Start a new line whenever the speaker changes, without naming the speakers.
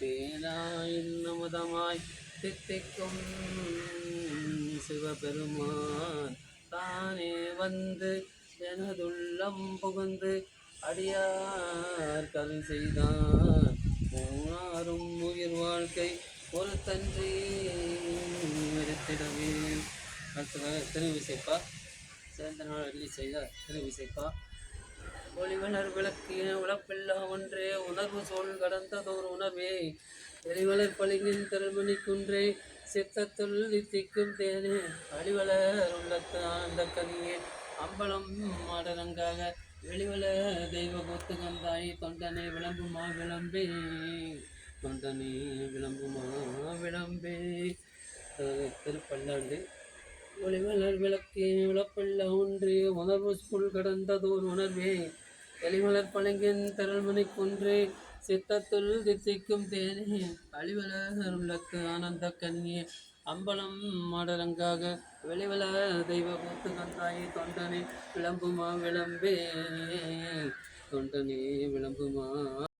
தேனாய் இன்னமுதமாய் தித்திக்கும் சிவபெருமான். தானே வந்து எனதுள்ளம் புகுந்து அடியார் கருள் செய்தான் போனாரும் உயிர் வாழ்க்கை ஒரு தன்றி எடுத்திடவே அடுத்ததாக திருவிசைப்பா. சேர்ந்த நாள் அள்ளி செய்த திருவிசைப்பா. ஒளிவளர் விளக்கிய உழப்பில்லா ஒன்றே. உணர்வு சொல் கடந்ததோர் உணர்வே. எரிவலர் பளிங்கின் திருமணி குன்றே சித்தத்துள் திக்கும் தேனே. அடிவளர் உள்ளத்து ஆனந்த கனியே. அம்பலம் மாடரங்காக வெளிவல தெய்வ கூத்து கந்தாய். தொண்டனை விளம்புமா விளம்பே. தொண்டனே விளம்புமா விளம்பே. திருப்பல்லாண்டு. ஒளிவலர் விளக்கே விளப்பல்ல ஒன்று. உணர்வு சொல் கடந்ததோர் உணர்வே. எலிமலர் பழங்கின் திரள்மணி குன்று சித்தத்துள் தித்திக்கும் தேனே அழிவலர் உள்ளத்து ஆனந்த கன்னியே அம்பலம் மாடலங்காக வெளிவல தெய்வ கூத்து கந்தாயி தொண்டனே விளம்புமா விளம்பே தொண்டனே விளம்புமா.